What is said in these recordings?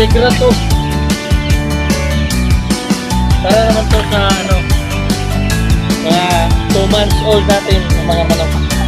Tigra to. Para naman to sa ano, mga 2 months old natin ng mga manok.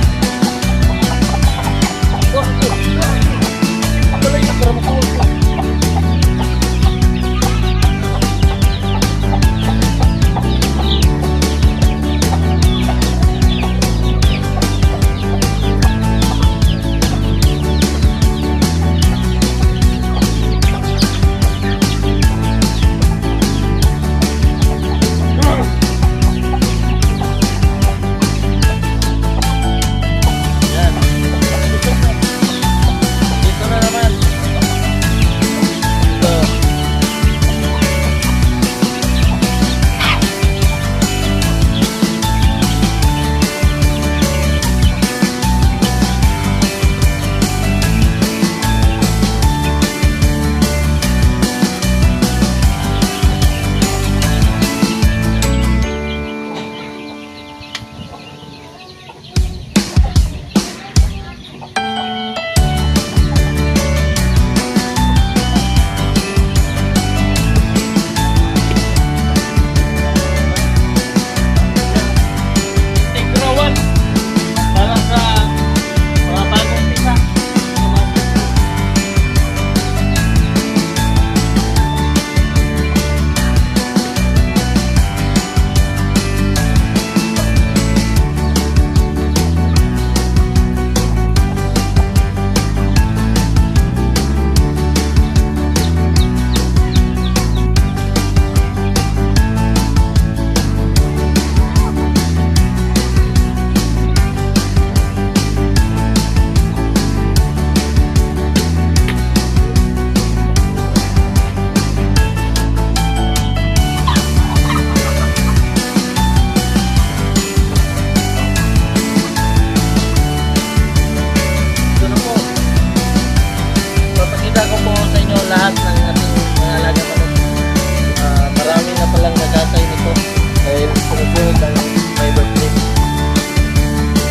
Sumusunod ang my birthday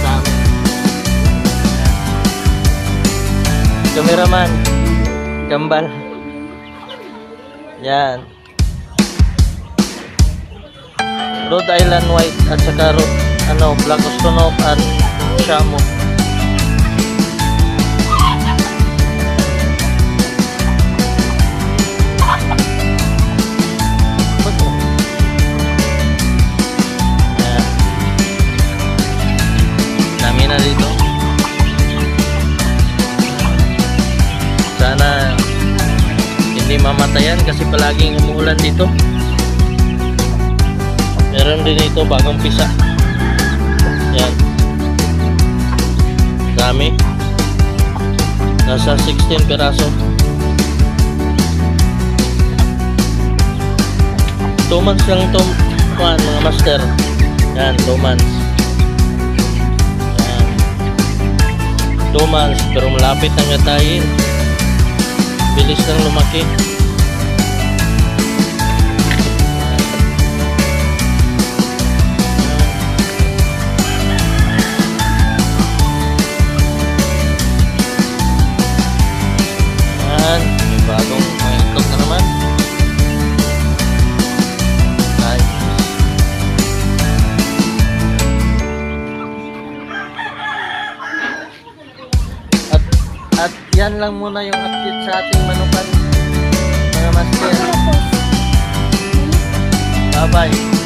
sa. Cameraman, gambal. Yan. Rhode Island White at saka ano, Black Ostonok at Shamo. Hindi mamatayan kasi palaging umuulan dito. Meron din ito bagong pisa. Yan. Dami. Nasa 16 peraso. 2 months lang ito kuhan, mga master. Yan, 2 months. Yan. 2 months pero malapit ang gatayin. Bilis lang lumaki. Yan lang muna yung update sa ating manukan mga master. Bye bye.